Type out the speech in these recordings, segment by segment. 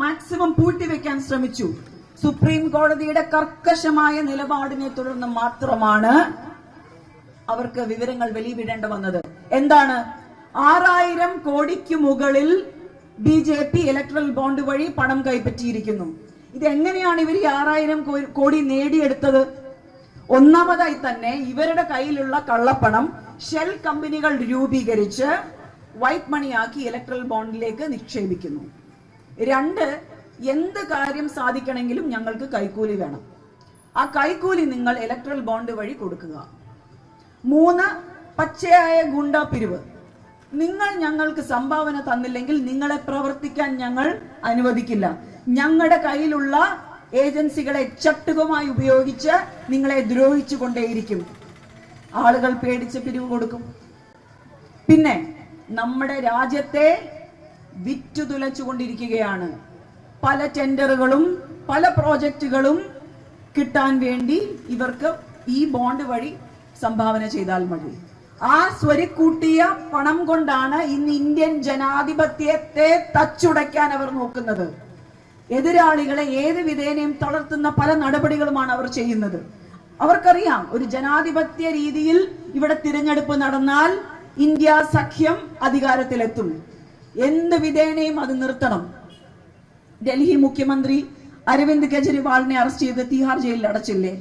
Maximum പൂഴ്ത്തിവെക്കാൻ ശ്രമിച്ചു. Supreme കോടതിയുടെ കർക്കശമായ നിലപാടിനെ തുടർന്ന് മാത്രമാണ് അവർക്ക് വിവരങ്ങൾ വെളിവിടേണ്ട വന്നത്. എന്താണ്? ആറായിരം കോടിക്ക് മുകളിൽ B J P electoral bond വഴി പണം കൈപ്പറ്റിയിരിക്കുന്നു. ഇത് എങ്ങനെയാണ് ഇവർ ഈ ആറായിരം കോടി നേടിയെടുത്തത്? ഒന്നാമതായി തന്നെ ഇവരുടെ കയ്യിലുള്ള കള്ളപ്പണം ഷെൽ കമ്പനികൾ രൂപീകരിച്ച് വൈറ്റ് മണിയാക്കി ഇലക്ട്രൽ ബോണ്ടിലേക്ക് നിക്ഷേപിക്കുന്നു. രണ്ട് എന്ത് കാര്യം സാധിക്കണമെങ്കിലും ഞങ്ങൾക്ക് കൈക്കൂലി വേണം. ആ കൈക്കൂലി നിങ്ങൾ ഇലക്ട്രൽ ബോണ്ട് വഴി കൊടുക്കുക. മൂന്ന് പച്ചയായ ഗുണ്ട പിരിവ് നിങ്ങൾ ഞങ്ങൾക്ക് സംഭാവന തന്നില്ലെങ്കിൽ നിങ്ങളെ പ്രവർത്തിക്കാൻ ഞങ്ങൾ അനുവദിക്കില്ല. ഞങ്ങളുടെ കയ്യിലുള്ള ഏജൻസികളെ ചട്ടുകമായി ഉപയോഗിച്ച് നിങ്ങളെ ദ്രോഹിച്ചു കൊണ്ടേയിരിക്കും. ആളുകൾ പേടിച്ച് പിരിവ് കൊടുക്കും. പിന്നെ നമ്മുടെ രാജ്യത്തെ വിറ്റുതുലച്ചുകൊണ്ടിരിക്കുകയാണ്. പല ടെൻഡറുകളും പല പ്രോജക്റ്റുകളും കിട്ടാൻ വേണ്ടി ഇവർക്ക് ഈ ബോണ്ട് വഴി സംഭാവന ചെയ്താൽ മതി. ആ സ്വരിക്കൂട്ടിയ പണം കൊണ്ടാണ് ഇന്ന് ഇന്ത്യൻ ജനാധിപത്യത്തെ തച്ചുടയ്ക്കാൻ അവർ നോക്കുന്നത്. എതിരാളികളെ ഏത് വിധേനയും തളർത്തുന്ന പല നടപടികളുമാണ് അവർ ചെയ്യുന്നത്. അവർക്കറിയാം ഒരു ജനാധിപത്യ രീതിയിൽ ഇവിടെ തിരഞ്ഞെടുപ്പ് നടന്നാൽ ഇന്ത്യ സഖ്യം അധികാരത്തിലെത്തും. എന്ത് വിധേനയും അത് നിർത്തണം. ഡൽഹി മുഖ്യമന്ത്രി അരവിന്ദ് കെജ്രിവാളിനെ അറസ്റ്റ് ചെയ്ത് തിഹാർ ജയിലിൽ അടച്ചില്ലേ?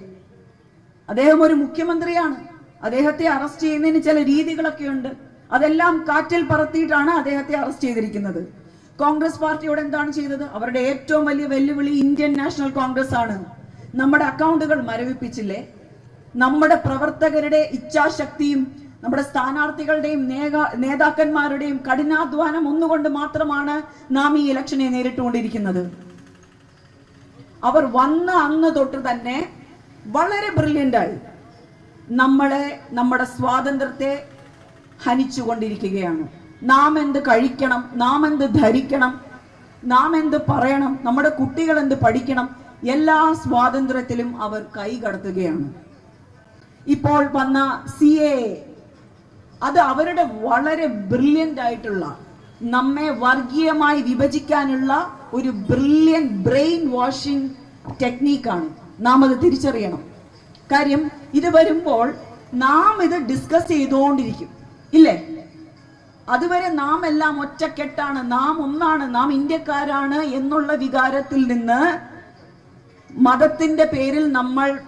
അദ്ദേഹം ഒരു മുഖ്യമന്ത്രിയാണ്. അദ്ദേഹത്തെ അറസ്റ്റ് ചെയ്യുന്നതിന് ചില രീതികളൊക്കെ ഉണ്ട്. അതെല്ലാം കാറ്റിൽ പറത്തിയിട്ടാണ് അദ്ദേഹത്തെ അറസ്റ്റ് ചെയ്തിരിക്കുന്നത്. കോൺഗ്രസ് പാർട്ടിയോട് എന്താണ് ചെയ്തത്? അവരുടെ ഏറ്റവും വലിയ വെല്ലുവിളി ഇന്ത്യൻ നാഷണൽ കോൺഗ്രസ് ആണ്. നമ്മുടെ അക്കൗണ്ടുകൾ മരവിപ്പിച്ചില്ലേ? നമ്മുടെ പ്രവർത്തകരുടെ ഇച്ഛാശക്തിയും നമ്മുടെ സ്ഥാനാർത്ഥികളുടെയും നേതാക്കന്മാരുടെയും കഠിനാധ്വാനം ഒന്നുകൊണ്ട് മാത്രമാണ് നാം ഈ ഇലക്ഷനെ നേരിട്ടുകൊണ്ടിരിക്കുന്നത്. അവർ വന്ന അന്ന് തൊട്ട് തന്നെ വളരെ ബ്രില്യന്റ് ആയി നമ്മളെ നമ്മുടെ സ്വാതന്ത്ര്യത്തെ ഹനിച്ചുകൊണ്ടിരിക്കുകയാണ്. നാം എന്ത് കഴിക്കണം നാം എന്ത് ധരിക്കണം നാം എന്ത് പറയണം നമ്മുടെ കുട്ടികൾ എന്ത് പഠിക്കണം എല്ലാ സ്വാതന്ത്ര്യത്തിലും അവർ കൈ കടത്തുകയാണ്. ഇപ്പോൾ വന്ന സി എ അത് അവരുടെ വളരെ ബ്രില്യന്റ് ആയിട്ടുള്ള നമ്മെ വർഗീയമായി വിഭജിക്കാനുള്ള ഒരു ബ്രില്യൻ ബ്രെയിൻ വാഷിംഗ് ടെക്നീക്കാണ് നാം അത് തിരിച്ചറിയണം. കാര്യം ഇത് വരുമ്പോൾ നാം ഇത് ഡിസ്കസ് ചെയ്തുകൊണ്ടിരിക്കും. ഇല്ലേ? അതുവരെ നാം എല്ലാം ഒറ്റക്കെട്ടാണ്. നാം ഒന്നാണ്. നാം ഇന്ത്യക്കാരാണ് എന്നുള്ള വികാരത്തിൽ നിന്ന് മതത്തിന്റെ പേരിൽ നമ്മൾ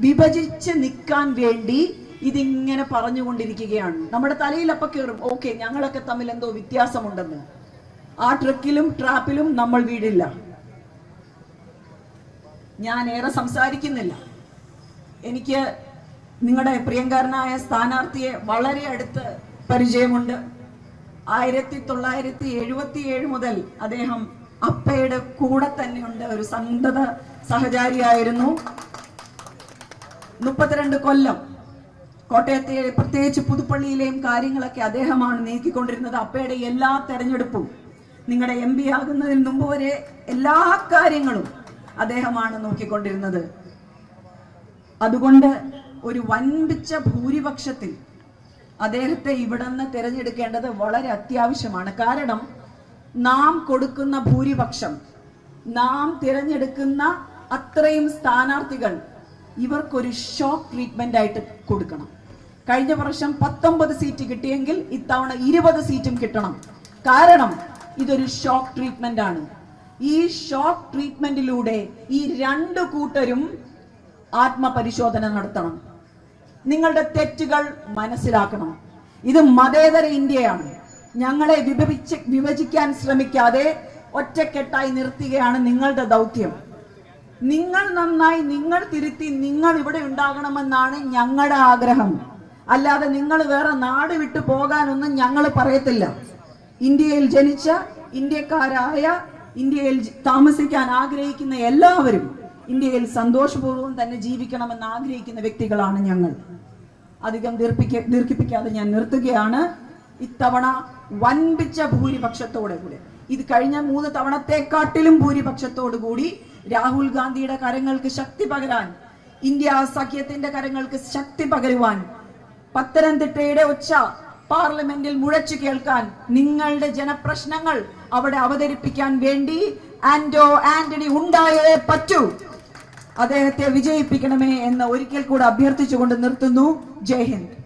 വിഭജിച്ച് നിൽക്കാൻ വേണ്ടി ഇതിങ്ങനെ പറഞ്ഞുകൊണ്ടിരിക്കുകയാണ്. നമ്മുടെ തലയിൽ അപ്പൊ കയറും ഓക്കെ ഞങ്ങളൊക്കെ തമ്മിൽ എന്തോ വ്യത്യാസമുണ്ടെന്ന്. ആ ട്രക്കിലും ട്രാപ്പിലും നമ്മൾ വീടില്ല. ഞാൻ ഏറെ സംസാരിക്കുന്നില്ല. എനിക്ക് നിങ്ങളുടെ പ്രിയങ്കരനായ സ്ഥാനാർത്ഥിയെ വളരെ അടുത്ത് പരിചയമുണ്ട്. ആയിരത്തി തൊള്ളായിരത്തി എഴുപത്തി ഏഴ് മുതൽ അദ്ദേഹം അപ്പയുടെ കൂടെ തന്നെയുണ്ട്. ഒരു സന്തത സഹചാരിയായിരുന്നു. മുപ്പത്തിരണ്ട് കൊല്ലം. കോട്ടയത്തെ പ്രത്യേകിച്ച് പുതുപ്പള്ളിയിലെയും കാര്യങ്ങളൊക്കെ അദ്ദേഹമാണ് നീക്കിക്കൊണ്ടിരുന്നത്. അപ്പയുടെ എല്ലാ തെരഞ്ഞെടുപ്പും നിങ്ങളുടെ എം പി ആകുന്നതിന് മുമ്പ് വരെ എല്ലാ കാര്യങ്ങളും അദ്ദേഹമാണ് നോക്കിക്കൊണ്ടിരുന്നത്. അതുകൊണ്ട് ഒരു വൻപിച്ച ഭൂരിപക്ഷത്തിൽ അദ്ദേഹത്തെ ഇവിടെ നിന്ന് തിരഞ്ഞെടുക്കേണ്ടത് വളരെ അത്യാവശ്യമാണ്. കാരണം നാം കൊടുക്കുന്ന ഭൂരിപക്ഷം നാം തിരഞ്ഞെടുക്കുന്ന അത്രയും സ്ഥാനാർത്ഥികൾ ഇവർക്കൊരു ഷോക്ക് ട്രീറ്റ്മെന്റ് ആയിട്ട് കൊടുക്കണം. കഴിഞ്ഞ വർഷം പത്തൊമ്പത് സീറ്റ് കിട്ടിയെങ്കിൽ ഇത്തവണ ഇരുപത് സീറ്റും കിട്ടണം. കാരണം ഇതൊരു ഷോക്ക് ട്രീറ്റ്മെന്റ് ആണ്. ഈ ഷോക്ക് ട്രീറ്റ്മെന്റിലൂടെ ഈ രണ്ട് കൂട്ടരും ആത്മപരിശോധന നടത്തണം. നിങ്ങളുടെ തെറ്റുകൾ മനസ്സിലാക്കണം. ഇത് മതേതര ഇന്ത്യയാണ്. ഞങ്ങളെ വിഭജിച്ച് വിഭജിക്കാൻ ശ്രമിക്കാതെ ഒറ്റക്കെട്ടായി നിർത്തുകയാണ് നിങ്ങളുടെ ദൗത്യം. നിങ്ങൾ നന്നായി നിങ്ങൾ തിരുത്തി നിങ്ങൾ ഇവിടെ ഉണ്ടാകണമെന്നാണ് ഞങ്ങളുടെ ആഗ്രഹം. അല്ലാതെ നിങ്ങൾ വേറെ നാട് വിട്ടു പോകാനൊന്നും ഞങ്ങൾ പറയത്തില്ല. ഇന്ത്യയിൽ ജനിച്ച ഇന്ത്യക്കാരായ ഇന്ത്യയിൽ താമസിക്കാൻ ആഗ്രഹിക്കുന്ന എല്ലാവരും ഇന്ത്യയിൽ സന്തോഷപൂർവം തന്നെ ജീവിക്കണമെന്ന് ആഗ്രഹിക്കുന്ന വ്യക്തികളാണ് ഞങ്ങൾ. അധികം ദീർപ്പിക്ക ദീർഘിപ്പിക്കാതെ ഞാൻ നിർത്തുകയാണ്. ഇത്തവണ വൻപിച്ച ഭൂരിപക്ഷത്തോടെ കൂടെ. ഇത് കഴിഞ്ഞ മൂന്ന് തവണത്തെക്കാട്ടിലും ഭൂരിപക്ഷത്തോടു കൂടി രാഹുൽ ഗാന്ധിയുടെ കരങ്ങൾക്ക് ശക്തി പകരാൻ ഇന്ത്യ സഖ്യത്തിന്റെ കരങ്ങൾക്ക് ശക്തി പകരുവാൻ പത്തനംതിട്ടയുടെ ഒച്ച പാർലമെന്റിൽ മുഴച്ചു കേൾക്കാൻ നിങ്ങളുടെ ജനപ്രശ്നങ്ങൾ അവിടെ അവതരിപ്പിക്കാൻ വേണ്ടി ആന്റോ ആന്റണി ഉണ്ടായേ പറ്റൂ. അദ്ദേഹത്തെ വിജയിപ്പിക്കണമേ എന്ന് ഒരിക്കൽ കൂടെ അഭ്യർത്ഥിച്ചുകൊണ്ട് നിർത്തുന്നു. ജയ് ഹിന്ദ്.